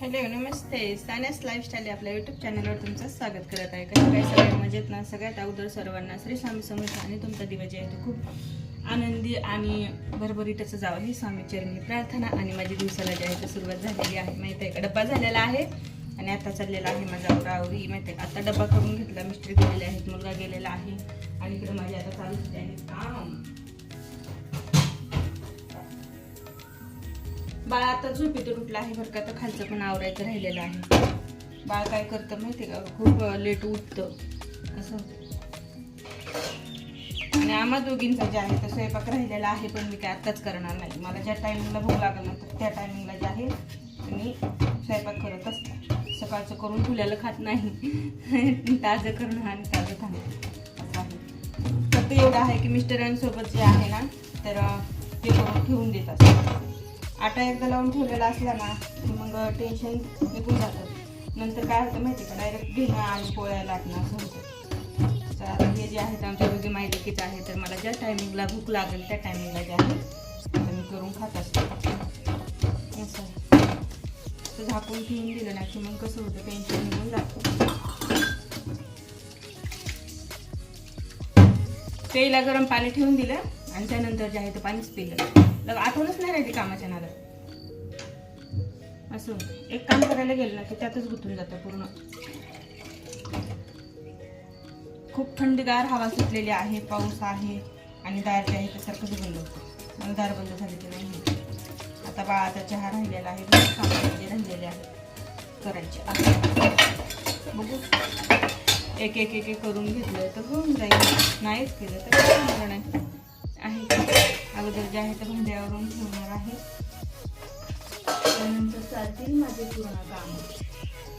Hello नमस्ते. Sanas lifestyle आपल्या YouTube चॅनलवर तुमचं स्वागत करत आहे. कसं काय? सगळ्या मजेत ना? सगळ्यात अगोदर सर्वांना श्री स्वामी समर्थ आणि तुमचा दिवस जे आहे तो खूप आनंदी आणि भरभरीतच जावं ही स्वामी चरणी प्रार्थना आणि माझ्या दिवसाला जे आहे तो सुरुवात झालेली आहे माहिती आहे का? डब्बा झालेला आहे आणि आता चाललेला आहे माझा आवरा आवरी माहिती आहे आता डब्बा करून घेतला. मिस्त्री गेलेले आहेत मुलगा गेलेला आहे आणि इकडे माझे आता चालू आहे काम. बाळ आता झोपेतून उठलं आहे बरं का तर खालचं पण आवरायचं राहिलेलं आहे. बाळ काय करतं माहिती का? खूप लेट उठतं. असं. आणि आम्हा दोघींचा जे आहे तर स्वयंपाक राहिलेला आहे पण मी काय आत्ताच करणार नाही. मला ज्या टायमिंगला भूक लागेल ना तर त्या टायमिंगला जे आहे मी स्वयंपाक करत असते. सकाळचं करून फुल्याला खात नाही. ताजं करणं आणि ताजं खाणं. असं आहे. फक्त एवढं आहे की मिस्टरांसोबत जे आहे ना तर ते करून ठेवून देत असतात. आटा एकदा लावून ठेवलेला असला ना की मग टेन्शन निघून जातं. नंतर काय होतं माहिती का? डायरेक्ट घेणं आणि पोळ्या लाटणं असं होतं. तर आता हे जे आहेत आमच्या दोघी माहितीच आहे तर मला ज्या टायमिंगला भूक लागेल त्या टायमिंगला जे आहे तर मी करून खात असते. असं. तर झाकून ठेवून दिलं ना की मग कसं होतं टेन्शन निघून जातं. तेला गरम पाणी ठेवून दिलं. आणि त्यानंतर जे आहे ते पाणीच पिलं. लग आठवणच नाही राहिली कामाच्या नादात. असं. एक काम करायला गेलं ना की त्यातच गुंतून जातं पूर्ण. खूप थंडगार हवा सुटलेली आहे पाऊस आहे आणि दार जे आहे ते सारखंच बंद होतं. दार बंद झाले की नाही आता बाळाचा चहा राहिलेला आहे काम राहिलेले आहेत करायचे बघू. एक एक एक एक करून घेतलं तर होऊन जाईल. नाहीच केलं तर काय होणार नाही आहे. अगोदर जे आहे ते भांड्यावरून ठेवणार आहे. त्यानंतर चालतील माझे पूर्ण काम.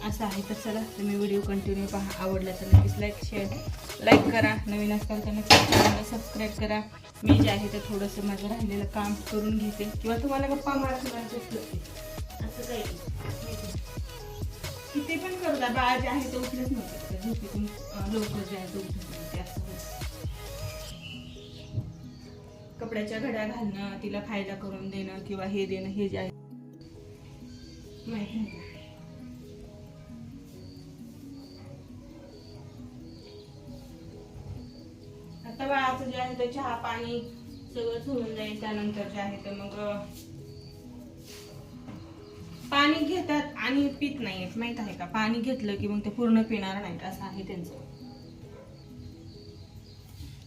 असं आहे तर चला तुम्ही व्हिडिओ कंटिन्यू पहा. आवडला तर नक्कीच लाईक शेअर लाईक करा. नवीन असाल तर नक्कीच चॅनलला सबस्क्राईब करा. मी जे आहे ते थोडंसं माझं राहिलेलं काम करून घेते. किंवा तुम्हाला गप्पा मारत असं काही किती पण करता द्या बाळ जे आहे ते उठलंच नव्हतं. झोपेतून लवकर जे आहे ते उठलं कपड्याच्या घड्या घालणं तिला खायला करून देणं किंवा हे देणं हे जे आहे. आता बाळाचं जे आहे ते चहा पाणी सगळंच होऊन जाईल त्यानंतर जे आहे ते मग पाणी घेतात आणि पित नाहीत माहीत आहे का? पाणी घेतलं की मग ते पूर्ण पिणार नाहीत असं आहे त्यांचं.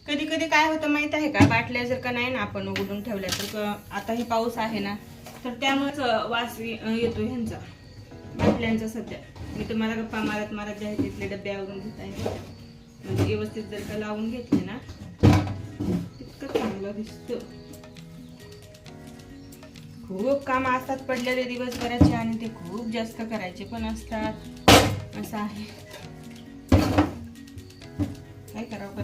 कधी कधी काय होतं माहीत आहे का? बाटल्या जर का नाही ना आपण उघडून ठेवल्या तर क- आता हे पाऊस आहे ना तर त्यामुळेच वास येतो ह्यांचा. बाटल्यांचा सध्या. मी तुम्हाला गप्पा मारत मारत जे आहे तिथले डबे आवरून घेत आहे. म्हणजे व्यवस्थित जर का लावून घेतले ना तितकं चांगलं दिसतं. खूप काम असतात पडलेले दिवसभराचे आणि ते खूप जास्त करायचे पण असतात. असं आहे. काय करावं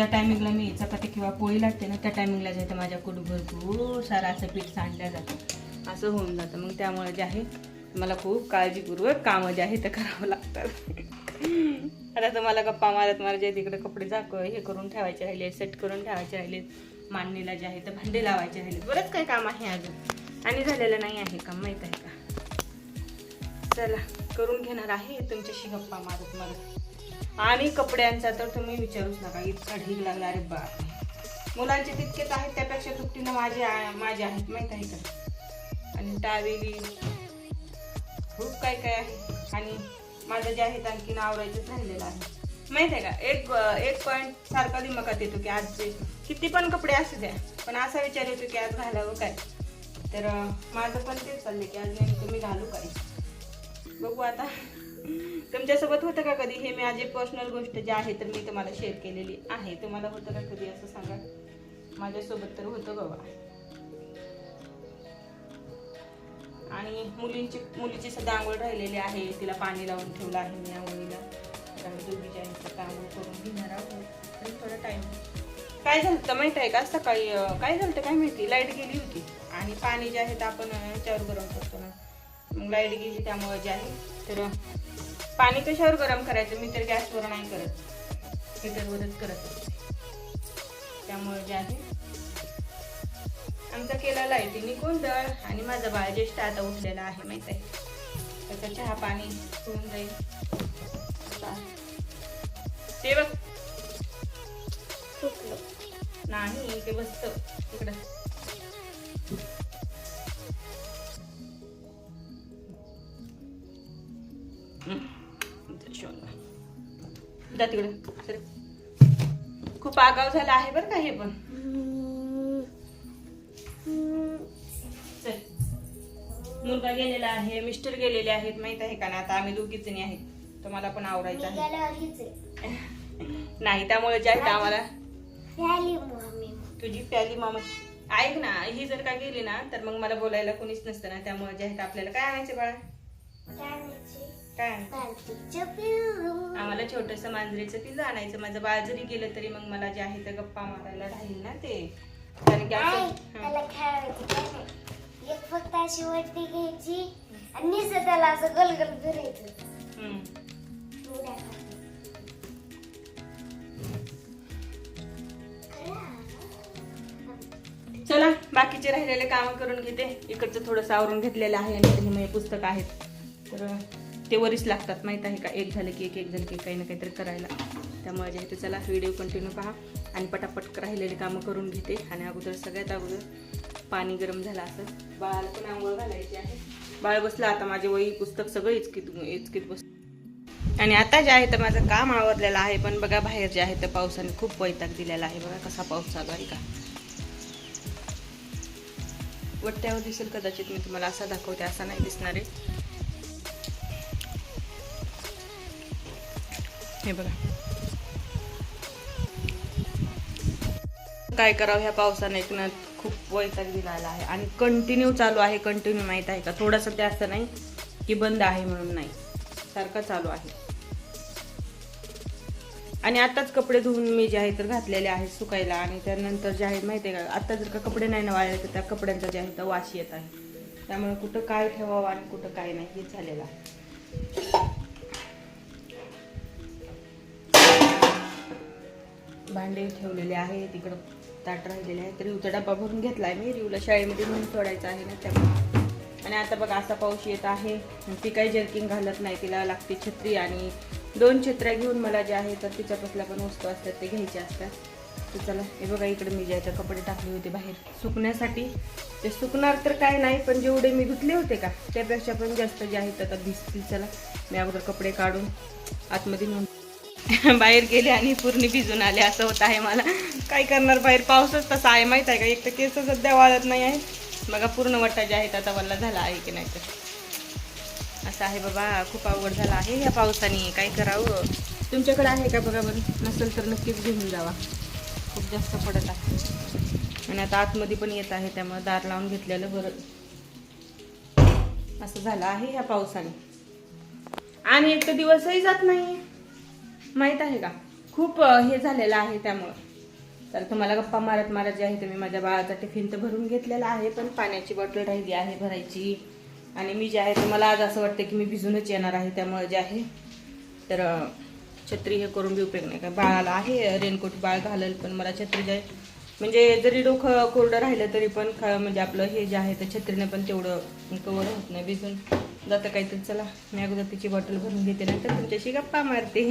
ज्या टायमिंगला मी चपाती किंवा पोळी लागते ना त्या टायमिंगला जे आहे ते माझ्याकडून भरपूर सारा असं पीठ सांडलं जातं. असं होऊन जातं. मग त्यामुळे जे आहे मला खूप काळजीपूर्वक कामं जे आहे ते करावं लागतात. आता तुम्हाला गप्पा मारत मारत जे तिकडे कपडे झाक हे करून ठेवायचे राहिले सेट करून ठेवायचे राहिले मांडणीला जे आहे ते भांडे लावायचे राहिले. बरंच काही काम आहे अजून. आणि झालेलं नाही आहे काम माहीत आहे का? चला करून घेणार आहे. तुमच्याशी गप्पा मारत मारत. आणि कपड्यांचा तर तुम्ही विचारूच नका इतका ढीग लागला. अरे बा मुलांचे तितकेच आहेत त्यापेक्षा तुपटीनं माझे माझे आहेत माहीत आहे का? आणि टावेली खूप काय काय आहे. आणि माझं जे आहे आणखीन आवरायचंच राहिलेलं आहे. माहीत आहे का? एक एक पॉईंट सारखा दिमागात येतो की आजचे किती पण कपडे असू द्या पण असा विचार येतो की आज घालावं काय? तर माझं पण तेच चाललं की आज नेमकं मी घालू काय? बघू आता. तुमच्यासोबत होतं का कधी? हे माझी पर्सनल गोष्ट जी आहे तर मी तुम्हाला शेअर केलेली आहे. तुम्हाला होतं का कधी असं सांगा? माझ्यासोबत तर होतं बाबा. आणि मुलींची मुलीची सध्या आंघोळ राहिलेली आहे. तिला पाणी लावून ठेवलं आहे मी आंघोळीला त्यामुळे आम्ही दोघीच्या आईचं आंघोळ करून घेणार आहोत. आणि थोडा टाईम काय झालं तर माहीत आहे का? सकाळी काय झालं काय माहिती? लाइट गेली होती. आणि पाणी जे आहे ते आपण याच्यावर गरम करतो ना. मग लाइट गेली त्यामुळे जे आहे तर पाणी कशावर गरम करायचं? मी तर गॅसवर नाही करत. हिटरवरच करत त्यामुळे जे आहे आमचा केलेला आहे तिने गोंधळ आणि माझा बाळ ज्येष्ठ आता उठलेला आहे माहीत आहे. त्याचा चहा पाणी होऊन जाईल. ते बघ. नाही ते बसत. तिकडं जा तिकडे. खूप आगाव झाला आहे बरं का हे पण. मुलगा गेलेला आहे मिस्टर गेलेले आहेत माहीत आहे का ना? आता आम्ही दोघीच जणी आहेत. मला पण आवरायचं आहे. नाही त्यामुळे जे आहे आम्हाला. तुझी प्याली मामा. ऐक ना ही जर का गेली ना तर मग मला बोलायला कोणीच नसतं ना. त्यामुळे जे आहे आपल्याला काय आणायचं बाळा? काय? आम्हाला छोटस मांजरीचं पिल्लं आणायचं. माझं बाळ जरी गेलं तरी मग मला जे आहे ते गप्पा मारायला राहील ना ते. कारण की. त्याला खेळायचं काय नाही. एक फक्त अशी वरती घ्यायची आणि नुसतं त्याला असं गलगल फिरायचं. हं. चला बाकीचे राहिलेले काम करून घेते. इकडचं थोडंसं आवरून घेतलेलं आहे आणि हे पुस्तक आहेत. तर ते वरीच लागतात माहीत आहे का? एक झालं की एक एक झालं की काही ना काहीतरी करायला. त्यामुळे जे आहे ते चला व्हिडिओ कंटिन्यू पहा आणि पटापट राहिलेले कामं करून घेते. आणि अगोदर सगळ्यात अगोदर पाणी गरम झालं असं. बाळाला पण आंघोळ घालायची आहे. बाळ बसलं आता माझे वही पुस्तक सगळं इचकीत इचकीत बस आणि आता जे आहे तर माझं काम आवरलेलं आहे पण बघा बाहेर जे आहे तर पावसाने खूप वैताग दिलेला आहे. बघा कसा पाऊस चालू आहे का? वट्ट्यावर दिसेल कदाचित मी तुम्हाला असा दाखवते असा नाही दिसणार आहे. हे बघा. काय करावं ह्या पावसाने एक ना खूप वैताग दिलेला आहे. आणि कंटिन्यू चालू आहे कंटिन्यू माहीत आहे का? थोडंसं ते असं नाही की बंद आहे म्हणून नाही. सारखं चालू आहे. आणि आताच कपडे धुवून मी जे आहे तर घातलेले आहेत सुकायला. आणि त्यानंतर जे आहे माहिती आहे का? आता जर का कपडे नाही ना वाळले तर त्या कपड्यांचा जे आहे तर वास येत आहे. त्यामुळे कुठं काय ठेवावं आणि कुठं काय नाही हे झालेलं आहे. भांडे ठेवलेले आहे तिकडं ताट राहिलेले आहे. तर रिवचा डब्बा भरून आहे मी. रिवला शाळेमध्ये म्हणून सोडायचं आहे ना त्यामुळे. आणि आता बघा असा पाऊस येत आहे. ती काही जर्किंग घालत नाही. तिला लागते छत्री आणि दोन छत्र्या घेऊन मला जे आहे तर तिच्यापासल्या पण वस्तू असतात ते घ्यायचे असतात. तर चला हे बघा इकडे मी ज्याच्या कपडे टाकले होते बाहेर. सुकण्यासाठी. ते सुकणार तर काय नाही पण जेवढे मी धुतले होते का त्यापेक्षा पण जास्त जे आहेत आता भिजतील चला मी अगोदर कपडे काढून आतमध्ये नेऊन बाहेर गेले आणि पूर्ण भिजून आले असं होत आहे मला. काय करणार बाहेर? पाऊसच तसा आहे माहीत आहे का? एक तर केस सध्या वाळत नाही आहे बघा पूर्ण वट्टा जे आहेत आता वल्ला झाला आहे की नाही तर. असं आहे बाबा खूप अवघड झाला आहे ह्या पावसाने. काय करावं? तुमच्याकडे आहे का बघा बरं? नसेल तर नक्कीच घेऊन जावा. खूप जास्त पडत आहे. आणि आता आतमध्ये पण येत आहे त्यामुळे दार लावून घेतलेलं बरं. असं झालं आहे ह्या पावसाने. आणि एक तर दिवसही जात नाही माहीत आहे का? खूप हे झालेलं आहे त्यामुळं. तर तुम्हाला गप्पा मारत मारत जे आहे तर मी माझ्या बाळाचा टिफिन तर भरून घेतलेला आहे पण पाण्याची बॉटल राहिली आहे भरायची. आणि मी जे आहे ते मला आज असं वाटतं की मी भिजूनच येणार आहे त्यामुळे जे आहे. तर छत्री हे करून बी उपयोग नाही. का बाळाला आहे रेनकोट बाळ घालेल पण मला छत्री जे आहे म्हणजे जरी डोकं कोरडं राहिलं तरी पण ख म्हणजे आपलं हे जे आहे तर छत्रीने पण तेवढं कवर होत नाही. भिजून जातं काहीतरी. चला मी अगोदर तिची बॉटल भरून घेते नंतर तुमच्याशी गप्पा मारते.